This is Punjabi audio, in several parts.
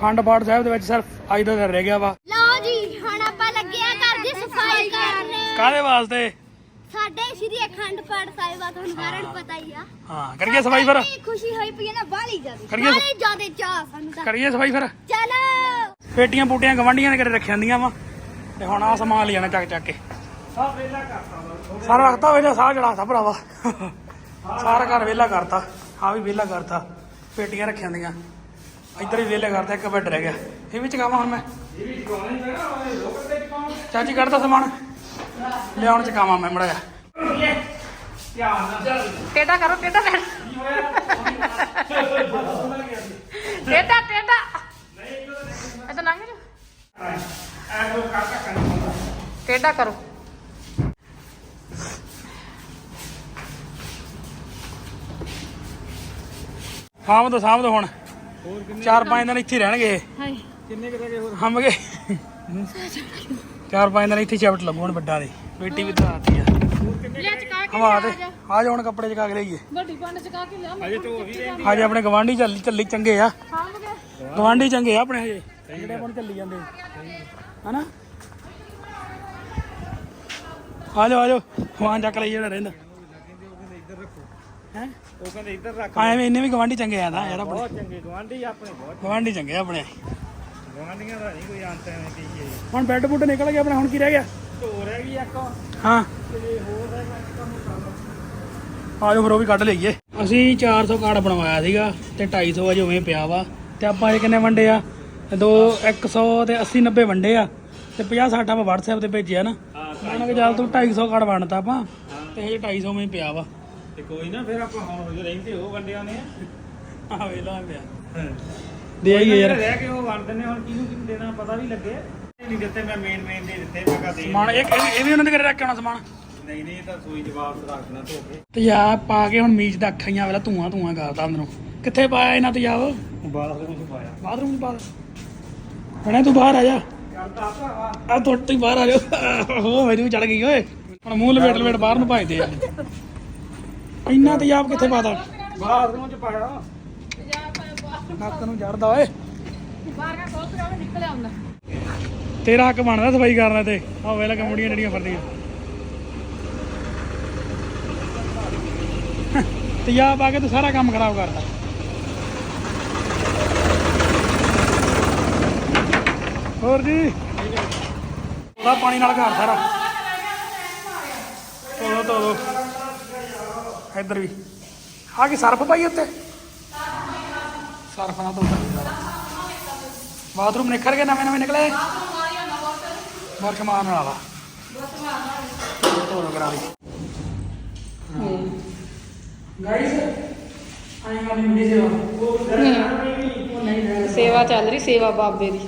ਖੰਡ ਪਾਠ ਸਾਹਿਬ ਦੇ ਵਿੱਚ ਸਿਰਫ ਅੱਜ ਦਾ ਦਿਨ ਰਹਿ ਗਿਆ ਵਾ। ਲਓ ਜੀ ਹੁਣ ਆਪਾਂ ਲੱਗੇ ਆ ਘਰ ਦੀ ਸਫ਼ਾਈ ਕਰਨ। ਕਾਹਦੇ ਵਾਸਤੇ? ਸਾਡੇ ਸ਼੍ਰੀ ਅਖੰਡ ਪਾਠ ਸਾਹਿਬ ਆ ਤੁਹਾਨੂੰ ਸਾਰਿਆਂ ਨੂੰ ਪਤਾ ਹੀ ਆ। ਹਾਂ ਕਰੀਏ ਸਫ਼ਾਈ ਫਿਰ। ਖੁਸ਼ੀ ਹੋਈ ਪਈ ਨਾ ਬਾਲੀ ਜ਼ਿਆਦਾ। ਕਰੀਏ। ਬਾਲੀ ਜ਼ਿਆਦਾ ਚਾਹ ਸਾਨੂੰ ਤਾਂ। ਕਰੀਏ ਸਫ਼ਾਈ ਫਿਰ। ਚਲੋ। ਪੇਟੀਆਂ ਪੂਟੀਆਂ ਗਵੰਡੀਆਂ ਨੇ ਕਰੇ ਰੱਖੀਆਂ ਦੀਆਂ ਵਾ? ਤੇ ਹੁਣ ਆ ਸਮਾਨ ਲਿਆਣਾ ਚੱਕ ਚੱਕ ਕੇ। ਸਾਰਾ ਰੱਖਤਾ ਵੇਲਾ ਸਾਹ ਚੜਾਤਾ ਭਰਾਵਾ। ਸਾਰਾ ਘਰ ਵੇਲਾ ਕਰਤਾ। ਆ ਵੀ ਵੇਲਾ ਕਰਤਾ। ਪੇਟੀਆਂ ਰੱਖੀਆਂ ਦੀਆਂ ਇੱਧਰ ਵੀ ਵੇਲਾ ਕਰਦਾ, ਇੱਕ ਬੈੱਡ ਰਹਿ ਗਿਆ। ਇਹ ਵੀ ਚਕਾਵਾਂ ਹੁਣ ਮੈਂ? ਚਾਚੀ ਕੱਢਦਾ ਸਮਾਨ। ਲਿਆਉਣ ਚਕਾਵਾਂ ਮੈਂ, ਮੜਾ ਜਾ। ਟੇਡਾ ਕਰੋ ਟੇਡਾ ਕਰ ਟੇਡਾ ਟੇਡਾ ਇਹ ਤਾਂ ਲੰਘ ਜਾ ਟੇਡਾ ਕਰੋ। ਸਾਂਭ ਦੋ ਸਾਂਭ ਦੋ ਹੁਣ। ਚਾਰ ਪੰਜ ਦਿਨ ਇੱਥੇ ਹੀ ਰਹਿਣਗੇ। ਇਹ। ਹਾਏ ਹੰਮ ਗਏ ਚਾਰ ਪੰਜ ਦਿਨ ਇੱਥੇ ਚਵਟ ਲੱਗੂ ਹੁਣ ਵੱਡਾ ਦੇ। ਬੇਟੀ ਵੀ ਤਾਂ ਆਤੀ ਆ। ਲੈ ਚਕਾ ਕੇ ਹਵਾ ਤੇ ਆ ਜਾ। ਹੁਣ ਕੱਪੜੇ ਚਕਾ ਕੇ ਲਈਏ। ਵੱਡੀ ਪੰਡ ਚਕਾ ਕੇ ਲਿਆ ਵੀ ਹਜੇ ਆਪਣੇ ਗਵਾਂਢੀ ਚੱਲੀ ਚੱਲੀ ਚੰਗੇ ਆ। ਗਿਆ ਗਵਾਂਢੀ ਚੰਗੇ ਆ ਆਪਣੇ ਹਜੇ। ਜਿਹੜੇ ਆਪਾਂ ਨੂੰ ਚੱਲੀ ਜਾਂਦੇ। ਹਨਾ? ਆ ਜਾਓ ਆ ਜਾਓ। ਚੱਕ ਲਈ ਜਿਹੜਾ ਰਹਿੰਦਾ। ਹੈ? ਉਹ ਕਹਿੰਦੇ ਇੱਧਰ ਰੱਖ ਐਵੇਂ ਇੰਨੇ ਵੀ ਗਵਾਂਢੀ ਚੰਗੇ ਆ ਨਾ ਯਾਰ ਆਪਣੇ। ਬਹੁਤ ਚੰਗੇ ਗਵਾਂਢੀ ਆਪਣੇ ਬਹੁਤ ਗਵਾਂਢੀ ਚੰਗੇ ਆ ਆਪਣੇ। ਗਵਾਂਢੀਆਂ ਦਾ ਨਹੀਂ ਕੋਈ ਅੰਤ ਐਵੇਂ ਕਹੀਏ। ਹੁਣ ਬੈੱਡ ਬੁੱਡ ਨਿਕਲ ਗਿਆ ਆਪਣੇ ਹੁਣ ਕੀ ਰਹਿ ਗਿਆ? ਢੋ ਰਹਿ ਗਈ ਇੱਕ। ਹਾਂ। ਤੇ ਹੋਰ ਰਹਿ ਗਿਆ ਇੱਕ ਕੰਮ ਆ ਜਾਓ ਫਿਰ ਉਹ ਵੀ ਕੱਢ ਲਈਏ। ਅਸੀਂ 400 ਕਾਰਡ ਬਣਵਾਇਆ ਸੀਗਾ ਤੇ 250 ਅਜੇ ਉਵੇਂ ਪਿਆ ਵਾ। ਤੇ ਆਪਾਂ ਇਹ ਕਿੰਨੇ ਵੰਡੇ ਆ? ਦੋ 100 ਤੇ 80 90 ਵੰਡੇ ਆ। ਤੇ 50 60 ਆਪਾਂ WhatsApp ਤੇ ਭੇਜਿਆ ਨਾ। ਉਹਨਾਂ ਕੇ ਚੱਲ ਤੂੰ 250 ਕਾਰਡ ਵੰਡਤਾ ਆਪਾਂ। ਤੇ ਇਹ 250 ਉਵੇਂ ਪਿਆ ਵਾ। ਤੇ ਕੋਈ ਨਾ ਫਿਰ ਆਪਾਂ ਹੁਣ ਜੋ ਰਹਿੰਦੇ ਉਹ ਵੰਡਿਆ ਨੇ ਆ। ਵੇਲਾ ਪਿਆ ਦੇ ਆਈਏ ਯਾਰ। ਰਹਿ ਕੇ ਉਹ ਵੰਡ ਦਿੰਦੇ ਹੁਣ ਕਿਹਨੂੰ ਕਿਹਨੂੰ ਦੇਣਾ ਪਤਾ ਵੀ ਲੱਗੇ। ਨਹੀਂ ਦਿੱਤੇ ਮੈਂ ਮੇਨ ਮੇਨ ਦੇ ਦਿੱਤੇ ਮੈਂ ਕਹਾ ਦੇ ਸਮਾਨ ਇਹ ਇਹ ਵੀ ਉਹਨਾਂ ਦੇ ਘਰੇ ਰੱਖ ਕੇ ਆਉਣਾ ਸਮਾਨ? ਨਹੀਂ ਨਹੀਂ ਤਾਂ ਸੂਈ ਜਵਾਬ ਰੱਖਣਾ ਧੋ ਕੇ। ਤੇ ਯਾ ਪਾ ਕੇ ਹੁਣ ਮੀਚ ਦਾ ਅੱਖਾਂ ਵੇਲਾ ਧੂਆਂ ਧੂਆਂ ਕਰਦਾ ਅੰਦਰੋਂ। ਕਿੱਥੇ ਪਾਇਆ ਇਹਨਾਂ ਤੇ ਜਾਵ ਬਾਥਰੂਮ ਚ ਪਾਇਆ। ਬਾਥਰੂਮ ਚ ਪਾ ਬਣਾ ਤੂੰ ਬਾਹਰ ਆ ਜਾ। ਕਰਦਾ ਭਰਾਵਾ। ਆ ਤੁਰ ਤੂੰ ਬਾਹਰ ਆ ਜਾ। ਹੋ ਮੈਨੂੰ ਚੜ ਗਈ ਓਏ। ਹੁਣ ਮੂੰਹ ਲਪੇਟ ਲਪੇਟ ਬਾਹਰ ਨੂੰ ਭਜਦੇ ਆ। ਇੰਨਾ ਤੇਜ਼ਾਬ ਕਿੱਥੇ ਪਾਦਾ ਬਾਥਰੂਮ ਚ ਪਾਇਆ। ਨੱਕ ਨੂੰ ਜੜਦਾ ਓਏ। ਬਾਹਰ ਕਾ ਖੋਲ ਕੇ ਨਿਕਲ ਆਉਂਦਾ ਤੇਰਾ ਹੱਕ ਬਣਦਾ ਸਫ਼ਾਈ ਕਰਨ ਤੇ। ਆ ਵੇਲਾ ਕਮੜੀਆਂ ਜਿਹੜੀਆਂ ਫਿਰਦੀਆਂ ਤੇਜ਼ਾਬ ਪਾ ਕੇ ਤੂੰ ਸਾਰਾ ਕੰਮ ਖਰਾਬ ਕਰਦਾ ਹੋਰ ਜੀ? ਉਹਦਾ ਪਾਣੀ ਨਾਲ ਘਰ ਸਾਰਾ। ਤੋੜੋ ਤੋੜੋ। ਇੱਧਰ ਵੀ। ਆ ਕੀ ਸਰਫ ਪਾਈ ਉੱਤੇ। ਸਰਫ ਨਾਲ ਧੋਤਾ। ਸਾਰਾ ਬਾਥਰੂਮ ਨਿਖਰ ਗਏ ਨਵੇਂ ਨਵੇਂ ਨਿਕਲੇ। ਬਰਸ਼ ਮਾਰਨ ਵਾਲਾ। ਧੋ ਲੋ ਕਰਾ ਲਈ। ਗਾਈਸ ਆਈ ਗਾਣੀ ਮਿਲੀ ਸੇਵਾ। ਉਹ ਨਹੀਂ ਸੇਵਾ ਚੱਲ ਰਹੀ ਸੇਵਾ ਬਾਬੇ ਦੀ।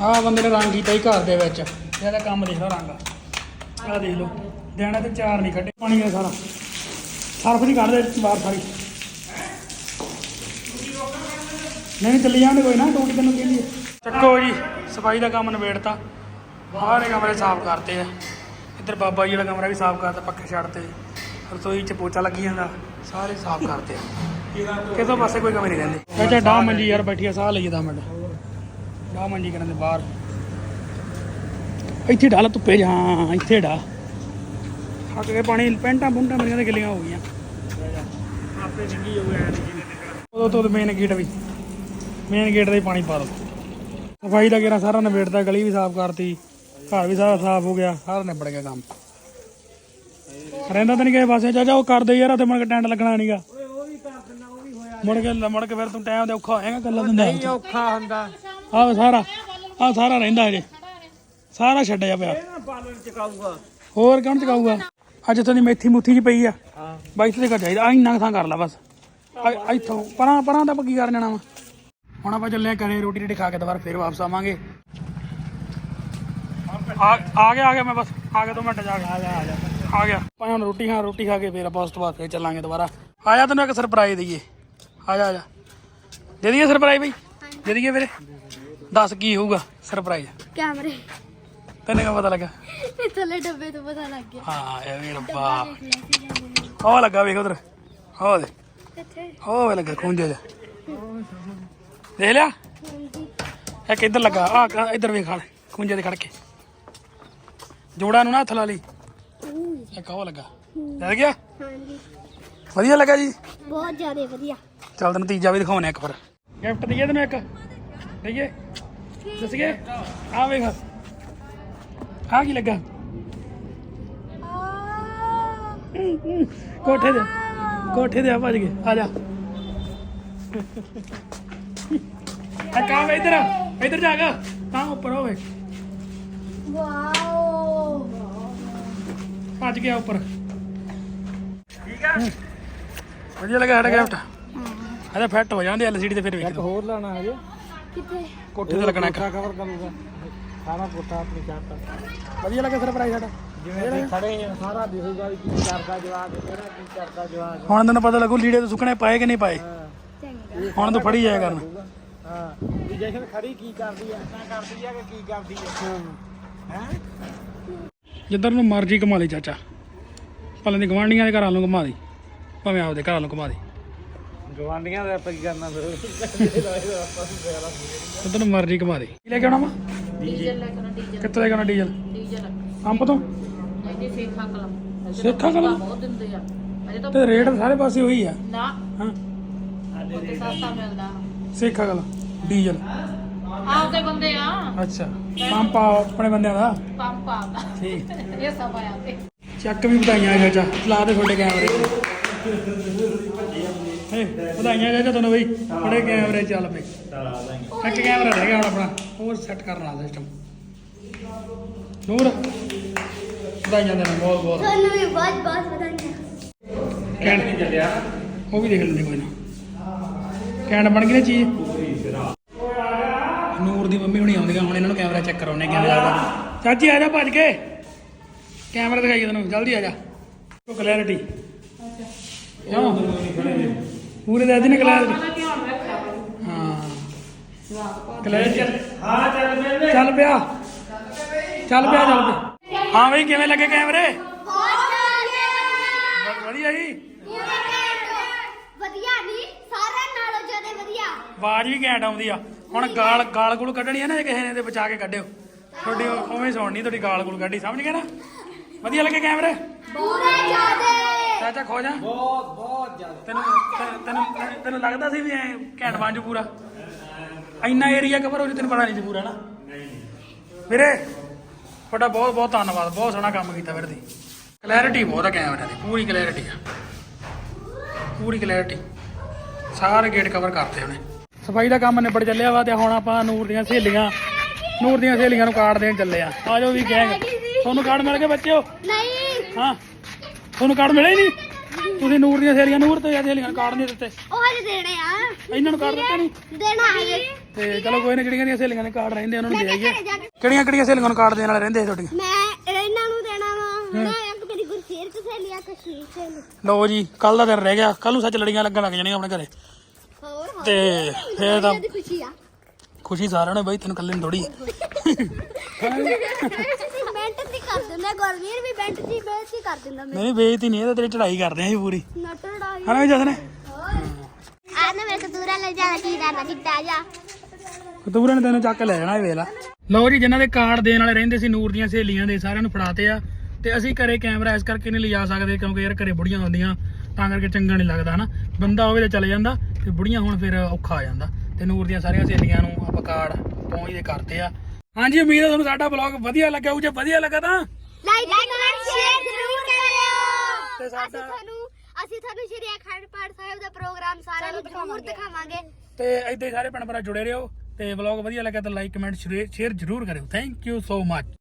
ਆ ਬੰਦੇ ਨੇ ਰੰਗ ਕੀਤਾ ਹੀ ਘਰ ਦੇ ਵਿੱਚ। ਇਹਦਾ ਕੰਮ ਦੇਖ ਲਓ ਰੰਗ। ਆ ਦੇਖ ਲਓ। ਦੇਣਾ ਤੇ ਚਾਰ ਨਹੀਂ ਕੱਢੇ, ਪਾਣੀ ਆ ਸਾਰਾ। ਸਰਫ ਨਹੀਂ ਕੱਢਦੇ ਬਾਹਰ ਸਾਰੀ। ਨਹੀਂ ਚੱਲੀ ਜਾਂਦੇ ਕੋਈ ਨਾ ਟੂਟੀ ਤੈਨੂੰ ਕਹਿੰਦੀ ਚੱਕੋ ਜੀ, ਸਫ਼ਾਈ ਦਾ ਕੰਮ ਨਿਬੇੜਤਾ। ਸਾਰੇ ਕਮਰੇ ਸਾਫ਼ ਕਰਤੇ ਆ। ਇੱਧਰ ਬਾਬਾ ਜੀ ਵਾਲਾ ਕਮਰਾ ਵੀ ਸਾਫ਼ ਕਰਤਾ, ਪੱਖੇ ਛੱਡਤੇ। ਰਸੋਈ 'ਚ ਪੋਚਾ ਲੱਗੀ ਜਾਂਦਾ, ਸਾਰੇ ਸਾਫ਼ ਕਰਤੇ ਆ। ਕਿਸੇ ਪਾਸੇ ਕੋਈ ਕਮੀ ਨਹੀਂ ਰਹਿੰਦੀ। ਚਾਚਾ ਡਾਹ ਮੰਜੀ ਯਾਰ ਬੈਠੀ ਆ, ਸਾਹ ਲਈਏ ਦਾ ਮਿੰਟ। ਡਾਹ ਮੰਜੀ ਕਰਨ ਦੇ ਬਾਹਰ। ਇੱਥੇ ਢਾਲ ਧੁੱਪੇ ਜਾ ਇੱਥੇ ਢਾ ਹੱਕ ਕੇ ਪਾਣੀ ਪੈਂਟਾਂ ਪੁੰਟਾਂ ਮੇਰੀਆਂ ਤੇ ਗਿੱਲੀਆਂ ਹੋ ਗਈਆਂ। ਆਪੇ ਨਿੱਗੀ ਹੋ ਗਿਆ ਉਦੋਂ ਤੋਂ ਮੇਨ ਗੇਟ ਵੀ। ਮੇਨ ਗੇਟ ਦਾ ਹੀ ਪਾਣੀ ਪਾ ਦੋ। ਸਫ਼ਾਈ ਦਾ ਗੇਰਾ ਸਾਰਾ ਨਿਬੇੜਦਾ ਗਲੀ ਵੀ ਸਾਫ਼ ਕਰਤੀ ਘਰ ਵੀ ਸਾਰਾ ਸਾਫ਼ ਹੋ ਗਿਆ ਸਾਰਾ ਨਿਬੜ ਗਿਆ ਕੰਮ। ਰਹਿੰਦਾ ਤਾਂ ਨਹੀਂ ਕਿਸੇ ਪਾਸੇ ਚਾਚਾ ਉਹ ਕਰਦੇ ਯਾਰ ਉੱਥੇ ਮੁੜ ਕੇ ਟੈਂਟ ਲੱਗਣਾ ਨਹੀਂਗਾ ਮੁੜ ਕੇ ਮੁੜ ਕੇ ਫਿਰ ਤੂੰ ਟਾਈਮ ਦੇ ਔਖਾ ਹੋਏਗਾ ਗੱਲਾਂ ਦਿੰਦਾ ਨਹੀਂ ਔਖਾ ਹੁੰਦਾ। ਆਹ ਸਾਰਾ ਆਹ ਸਾਰਾ ਰਹਿੰਦਾ ਅਜੇ ਸਾਰਾ ਛੱਡਿਆ ਪਿਆ। ਹੋਰ ਕੌਣ ਚਕਾਊਗਾ? ਅੱਜ ਇੱਥੋਂ ਦੀ ਮੇਥੀ ਮੁੱਥੀ ਜੀ ਪਈ ਆ। ਹਾਂ। ਬਾਈਕ ਤੇ ਕਾ ਚਾਹੀਦਾ ਆ ਇੰਨਾ ਥਾਂ ਕਰ ਲਾ ਬਸ। ਆ- ਇੱਥੋਂ। ਪਰਾਂ ਪਰਾਂ ਤਾਂ ਆਪਾਂ ਕੀ ਕਰ ਜਾਣਾ ਵਾ? ਹੁਣ ਆਪਾਂ ਚੱਲੇ ਆ ਘਰੇ ਰੋਟੀ ਰੋਟੀ ਖਾ ਕੇ ਦੁਬਾਰਾ ਫੇਰ ਵਾਪਸ ਆਵਾਂਗੇ। ਆ ਆ ਗਿਆ ਆ ਗਿਆ ਮੈਂ ਬਸ। ਆ ਗਿਆ ਦੋ ਮਿੰਟ ਜਾ ਕੇ। ਆ ਗਿਆ ਆ ਗਿਆ। ਆ ਗਿਆ। ਆਪਾਂ ਹੁਣ ਰੋਟੀ ਖਾ ਰੋਟੀ ਖਾ ਕੇ ਫੇਰ ਆਪਾਂ ਉਸ ਤੋਂ ਬਾਅਦ ਫੇਰ ਚੱਲਾਂਗੇ ਦੁਬਾਰਾ। ਆ ਜਾ ਤੈਨੂੰ ਇੱਕ ਸਰਪ੍ਰਾਈਜ਼ ਦਈਏ। ਆ ਜਾ ਆ ਜਾ। ਦੇ ਦਈਏ ਸਰਪ੍ਰਾਈਜ਼ ਬਈ। ਦੇ ਦਈਏ ਵੀਰੇ ਦੱਸ ਕੀ ਹੋਊਗਾ। ਸਰਪ੍ਰਾਈਜ਼ ਕੈਮਰੇ। ਤੈਨੂੰ ਕਿਵੇਂ ਪਤਾ ਲੱਗਾ? ਇਹ ਥੱਲੇ ਡੱਬੇ ਤੋਂ ਪਤਾ ਲੱਗ ਗਿਆ। ਹਾਂ ਇਹ ਵੀ ਰੱਬਾ। ਉਹ ਲੱਗਾ ਵੇਖ ਉਧਰ। ਹੋ ਦੇ। ਇੱਥੇ। ਹੋ ਵੇ ਲੱਗਾ ਖੁੰਝੇ ਜਾ ਦੇਖ ਲਿਆ? ਇੱਕ ਇੱਧਰ ਲੱਗਾ ਆ ਇੱਧਰ ਵੇਖ ਖੜ ਖੁੰਝੇ ਦੇ ਖੜ ਕੇ ਜੋੜਾ ਨੂੰ ਨਾ ਹੱਥ ਲਾ ਲਈ। ਇੱਕ ਉਹ ਲੱਗਾ। ਚੱਲ ਗਿਆ? ਹਾਂਜੀ। ਵਧੀਆ ਲੱਗਾ ਜੀ? ਬਹੁਤ ਜ਼ਿਆਦਾ ਵਧੀਆ। ਚੱਲ ਤੈਨੂੰ ਤੀਜਾ ਵੀ ਦਿਖਾਉਣੇ ਇੱਕ ਫਿਰ ਗਿਫਟ ਦਈਏ ਤੈਨੂੰ ਇੱਕ? ਦਈਏ? ਦੱਸੀਏ? ਆ ਵੇਖ। ਆ ਕੀ ਲੱਗਾ? ਕੋਠੇ ਦੇ ਕੋਠੇ ਦੇ ਆ ਭੱਜ ਗਏ। ਆ ਜਾ। ਆ ਕਾ ਵੇ ਇਧਰ ਇਧਰ ਜਾ ਕੇ। ਤਾਂ ਉੱਪਰ ਹੋਵੇ। ਵਾਓ ਭੱਜ ਗਿਆ ਉੱਪਰ। ਠੀਕ ਆ ਵਧੀਆ ਲੱਗਾ ਸਾਡਾ ਗਿਫਟ ਇਹਦਾ ਫਿੱਟ ਹੋ ਜਾਂਦੇ ਐਲਸੀਡੀ ਤੇ ਫਿਰ ਵੇਖ ਲਓ ਹੋਰ ਲਾਣਾ ਹਜੇ। ਕਿੱਥੇ? ਕੋਠੇ ਤੇ ਲੱਗਣਾ ਇੱਕ। ਕਵਰ ਕਰੂਗਾ। ਸਾਰਾ ਕੋਠਾ ਆਪਣੀ ਛੱਤ ਵਧੀਆ ਲੱਗਾ ਸਰਪ੍ਰਾਈਜ਼ ਸਾਡਾ? ਜਿਵੇਂ ਖੜੇ ਹਾਂ ਸਾਰਾ ਦਿਖੂਗਾ ਵੀ ਕੀ ਕਰਦਾ ਜਵਾਕ ਕਿਹੜਾ ਕੀ ਕਰਦਾ ਜਵਾਕ। ਹੁਣ ਤੈਨੂੰ ਪਤਾ ਲੱਗੂ ਲੀੜੇ ਤੇ ਸੁੱਕਣੇ ਪਾਏ ਕਿ ਨਹੀਂ ਪਾਏ? ਚੰਗਾ। ਹੁਣ ਤੂੰ ਫੜੀ ਜਾਇਆ ਕਰਨ। ਹਾਂ। ਵੀ ਜਸ਼ਨ ਖੜੀ ਕੀ ਕਰਦੀ ਐ ਤਾਂ ਕਰਦੀ ਐ ਕਿ ਕੀ ਕਰਦੀ ਐ ਹੈ। ਜਿੱਧਰ ਨੂੰ ਮਰਜ਼ੀ ਘੁਮਾ ਲਈ ਚਾਚਾ। ਭਲੇ ਦੀ ਗਵਾਂਡੀਆਂ ਦੇ ਘਰਾਂ ਨੂੰ ਘੁਮਾ ਦੀ। ਭਾਵੇਂ ਆਪਦੇ ਘਰਾਂ ਨੂੰ ਘੁਮਾ ਦੀ। ਗਵਾਂਡੀਆਂ ਦਾ ਆਪਾਂ ਕੀ ਕਰਨਾ ਫਿਰ? ਜਿੱਧਰ ਨੂੰ ਮਰਜ਼ੀ ਘੁਮਾ ਦੀ। ਲੈ ਕੇ ਆਉਣਾ ਵਾ? ਕੇ ਆਉਣਾ ਡੀਜ਼ਲ। ਕਿੱਥੋਂ ਡੀਜ਼ਲ? ਪੰਪ ਤੋਂ? ਇਹਦੇ ਸੇਖਾਂ ਕਲਮ ਸੇਖਾਂ ਕਲਮ? ਬਹੁਤ ਦਿੰਦੇ ਆ। ਅਜੇ ਤਾਂ ਤੇ ਰੇਟ ਸਾਰੇ ਪਾਸੇ ਉਹੀ ਆ। ਨਾ। ਹਾਂ। ਉੱਥੇ ਸਸਤਾ ਮਿਲਦਾ। ਸੇਖਾ ਗਲ ਡੀਜ਼ਲ। ਆਪਦੇ ਬੰਦੇ ਆ। ਅੱਛਾ। ਪੰਪ ਆ ਆਪਣੇ ਬੰਦਿਆਂ ਦਾ? ਪੰਪ ਆਪਦਾ। ਠੀਕ। ਇਹ ਸਭ ਆ ਤੇ। ਚੱਕ ਵੀ ਵਧਾਈਆਂ ਚਾਚਾ ਲਾ ਦੇ ਤੁਹਾਡੇ ਕੈਮਰੇ। ਹੇ ਵਧਾਈਆਂ ਚਾਚਾ ਤੁਹਾਨੂੰ ਬਈ। ਬੜੇ ਕੈਮਰੇ ਚੱਲ ਪਏ। ਇੱਕ ਕੈਮਰਾ ਰਹਿ ਗਿਆ ਹੁਣ ਆਪਣਾ ਹੋਰ ਸੈੱਟ ਕਰਨ ਵਾਲਾ ਸਿਸਟਮ ਨੂਰ ਵਧਾਈਆਂ ਦੇਣਾ ਬਹੁਤ ਬਹੁਤ। ਤੁਹਾਨੂੰ ਵੀ ਬਹੁਤ ਬਹੁਤ ਵਧਾਈਆਂ। ਕੈਂਡ ਨਹੀਂ ਚੱਲਿਆ? ਉਹ ਵੀ ਦੇਖ ਲੈਂਦੇ ਕੋਈ ਨਾ। ਕੈਂਡ ਬਣ ਗਈ ਨਾ ਚੀਜ਼। ਨੂਰ ਦੀ ਮੰਮੀ ਹੁਣੀ ਆਉਂਦੀਆਂ ਹੁਣ ਇਹਨਾਂ ਨੂੰ ਕੈਮਰਾ ਚੈੱਕ ਕਰਾਉਣੇ ਕਿਵੇਂ ਲੱਗਦਾ। ਚਾਚੀ ਆ ਜਾ ਭੱਜ ਕੇ। ਕੈਮਰਾ ਦਿਖਾਈਏ ਤੈਨੂੰ ਜਲਦੀ ਆ ਜਾ। ਕੋ ਕਲੈਰਿਟੀ ਕਿਉਂ ਪੂਰੇ ਦੇ ਦਿਨ ਕਲੈਰਿਟੀ ਹਾਂ ਚੱਲ ਮੇਰੇ ਚੱਲ ਪਿਆ। ਚੱਲ ਪਿਆ ਚੱਲ ਪਿਆ। ਹਾਂ ਬਈ ਕਿਵੇਂ ਲੱਗੇ ਕੈਮਰੇ? ਵਧੀਆ। ਜੀ। ਵਧੀਆ ਨਹੀਂ ਸਾਰਿਆਂ ਨਾਲੋਂ ਜ਼ਿਆਦਾ ਵਧੀਆ। ਆਵਾਜ਼ ਵੀ ਘੈਂਟ ਆਉਂਦੀ ਆ। ਹੁਣ ਗਾਲ ਗਾਲ ਗੁਲ ਕੱਢਣੀ ਆ ਨਾ ਜੇ ਕਿਸੇ ਨੇ ਤੇ ਬਚਾ ਕੇ ਕੱਢਿਓ। ਤੁਹਾਡੀ ਉਵੇਂ ਸੁਣਨੀ ਤੁਹਾਡੀ ਗਾਲ ਗੁਲ ਕੱਢੀ ਸਮਝ ਗਏ ਨਾ? ਵਧੀਆ ਲੱਗੇ ਕੈਮਰੇ? ਪੂਰੇ ਜ਼ਿਆਦਾ। ਚਾਚਾ ਖੋ ਜਾ। ਬਹੁਤ ਬਹੁਤ ਜ਼ਿਆਦਾ। ਤੈਨੂੰ ਤੈਨੂੰ- ਤੈਨੂੰ ਤੈਨੂੰ ਲੱਗਦਾ ਸੀ ਵੀ ਐ ਘੈਂਟ ਬਣ ਜੂ ਪੂਰਾ? ਇੰਨਾ ਏਰੀਆ ਕਵਰ ਹੋ ਜੂ ਤੈਨੂੰ ਪਤਾ ਨਹੀਂ ਸੀ ਪੂਰਾ ਨਾ ਵੀਰੇ ਤੁਹਾਡਾ ਬਹੁਤ ਬਹੁਤ ਧੰਨਵਾਦ ਬਹੁਤ ਸੋਹਣਾ ਕੰਮ ਕੀਤਾ ਵੀਰ ਦੀ ਕਲੈਰਿਟੀ ਬਹੁਤ ਆ ਕੈਮਰੇ ਦੀ ਪੂਰੀ ਕਲੈਰਿਟੀ ਆ। ਪੂਰੀ ਕਲੈਰਿਟੀ ਸਾਰੇ ਗੇਟ ਕਵਰ ਕਰਤੇ ਉਹਨੇ। ਸਫ਼ਾਈ ਦਾ ਕੰਮ ਨਿਬੜ ਚੱਲਿਆ ਵਾ ਤੇ ਹੁਣ ਆਪਾਂ ਨੂਰ ਦੀਆਂ ਸਹੇਲੀਆਂ ਨੂਰ ਦੀਆਂ ਸਹੇਲੀਆਂ ਨੂੰ ਕਾਰਡ ਦੇਣ ਚੱਲੇ ਆ। ਆ ਜਾਓ ਵੀ ਗੈਂਗ ਤੁਹਾਨੂੰ ਕਾਰਡ ਮਿਲ ਗਏ ਬੱਚਿਓ? ਨਹੀਂ। ਹਾਂ। ਤੁਹਾਨੂੰ ਕਾਰਡ ਮਿਲੇ ਹੀ ਨਹੀਂ? ਤੁਸੀਂ ਨੂਰ ਦੀਆਂ ਸਹੇਲੀਆਂ ਨੂਰ ਤੇ ਸਹੇਲੀਆਂ ਨੂੰ ਕਾਰਡ ਨਹੀਂ ਦਿੱਤੇ। ਉਹ ਹਜੇ ਦੇਣੇ ਆ। ਇਹਨਾਂ ਨੂੰ ਕਾਰਡ ਦਿੱਤੇ ਨਹੀਂ ਦੇਣਾ ਹਜੇ। ਤੇ ਚਲੋ ਕੋਈ ਨਾ ਜਿਹੜੀਆਂ ਦੀਆਂ ਸਹੇਲੀਆਂ ਦੇ ਕਾਰਡ ਰਹਿੰਦੇ ਉਹਨਾਂ ਨੂੰ ਦੇ ਆਈਏ। ਕਿਹੜੀਆਂ ਕਿਹੜੀਆਂ ਸਹੇਲੀਆਂ ਨੂੰ ਕਾਰਡ ਦੇਣ ਵਾਲੇ ਰਹਿੰਦੇ ਤੁਹਾਡੀਆਂ? ਮੈਂ ਇਹਨਾਂ ਨੂੰ ਦੇਣਾ ਵਾ। ਨਾ ਇੱਕ ਮੇਰੀ ਗੁਰਸੇਰ ਚ ਸਹੇਲੀ ਆ ਕਸ਼ਮੀਰ ਸਹੇਲੀ। ਲਓ ਜੀ ਕੱਲ ਦਾ ਦਿਨ ਰਹਿ ਗਿਆ। ਕੱਲ ਨੂੰ ਸੱਚ ਲੜੀਆਂ ਲੱਗਣ ਲੱਗ ਜਾਣੀਆਂ ਆਪਣੇ ਘਰੇ। ਹੋਰ ਹੋਰ। ਤੇ ਫੇਰ ਤਾਂ ਖੁਸ਼ੀ ਆ। ਖੁਸ਼ੀ ਸਾਰਿਆਂ ਨੂੰ ਬਈ ਤੈਨੂੰ ਕੱਲੇ ਨੂੰ ਥੋੜੀ ਦੀ ਕਰ ਦਿੰਦਾ ਗੁਰਵੀਰ ਵੀ ਮਿੰਟ ਦੀ ਬੇਇੱਜ਼ਤੀ ਕਰ ਦਿੰਦਾ ਮੈਂ। ਨਹੀਂ ਬੇਇੱਜ਼ਤੀ ਨਹੀਂ ਇਹ ਤਾਂ ਤੇਰੀ ਚੜਾਈ ਕਰਦੇ ਆਂ ਜੀ ਪੂਰੀ। ਨਟੜਾ ਹਨਾ ਵੀ ਜਸਨੇ? ਆ ਨਾ ਮੇਰੇ ਕਦੂਰਾ ਲੈ ਜਾਣਾ ਕੀ ਕਰਨਾ ਕਿੱਤਾ ਜਾ। ਕਤੂਰੇ ਨੇ ਤੈਨੂੰ ਚੱਕ ਲੈ ਜਾਣਾ ਇਹ ਵੇਲਾ। ਲਓ ਜੀ ਜਿਨ੍ਹਾਂ ਦੇ ਕਾਰਡ ਦੇਣ ਵਾਲੇ ਰਹਿੰਦੇ ਸੀ ਨੂਰ ਦੀਆਂ ਸਹੇਲੀਆਂ ਦੇ ਸਾਰਿਆਂ ਨੂੰ ਫੜਾਤੇ ਆ। ਤੇ ਅਸੀਂ ਘਰੇ ਕੈਮਰਾ ਇਸ ਕਰਕੇ ਨਹੀਂ ਲਿਜਾ ਸਕਦੇ ਕਿਉਂਕਿ ਯਾਰ ਘਰੇ ਬੁੜੀਆਂ ਹੁੰਦੀਆਂ ਤਾਂ ਕਰਕੇ ਚੰਗਾ ਨਹੀਂ ਲੱਗਦਾ ਹਨਾ? ਬੰਦਾ ਹੋਵੇ ਤਾਂ ਚਲੇ ਜਾਂਦਾ ਤੇ ਬੁੜੀਆਂ ਹੁਣ ਫਿਰ ਔਖਾ ਆ ਜਾਂਦਾ। ਤੇ ਨੂਰ ਦੀਆਂ ਸਾਰੀਆਂ ਸਹੇਲੀਆਂ ਨੂੰ ਆਪਾਂ ਕਾਰਡ ਪਹੁੰਚਦੇ ਕਰਤੇ ਆ। ਹਾਂਜੀ ਉਮੀਦ ਹੈ ਤੁਹਾਨੂੰ ਸਾਡਾ ਬਲੌਗ ਵਧੀਆ ਲੱਗਾ ਹੋਊ। ਜੇ ਵਧੀਆ ਲੱਗਾ ਤਾਂ ਲਾਈਕ ਕਮੈਂਟ ਸ਼ੇਅਰ ਜ਼ਰੂਰ ਕਰਿਓ। ਤੇ ਅਸੀਂ ਸਾਡਾ ਤੁਹਾਨੂੰ ਅਸੀਂ ਤੁਹਾਨੂੰ ਸ਼੍ਰੀ ਅਖੰਡ ਪਾਠ ਸਾਹਿਬ ਦਾ ਪ੍ਰੋਗਰਾਮ ਸਾਰਿਆਂ ਨੂੰ ਜ਼ਰੂਰ ਦਿਖਾਵਾਂਗੇ। ਤੇ ਏਦਾਂ ਹੀ ਸਾਰੇ ਭੈਣ ਭਰਾ ਜੁੜੇ ਰਹੋ ਤੇ ਵਲੌਗ ਵਧੀਆ ਲੱਗਾ ਤਾਂ ਲਾਈਕ ਕਮੈਂਟ ਸ਼ੇਅਰ ਜ਼ਰੂਰ ਕਰਿਓ। Thank you so much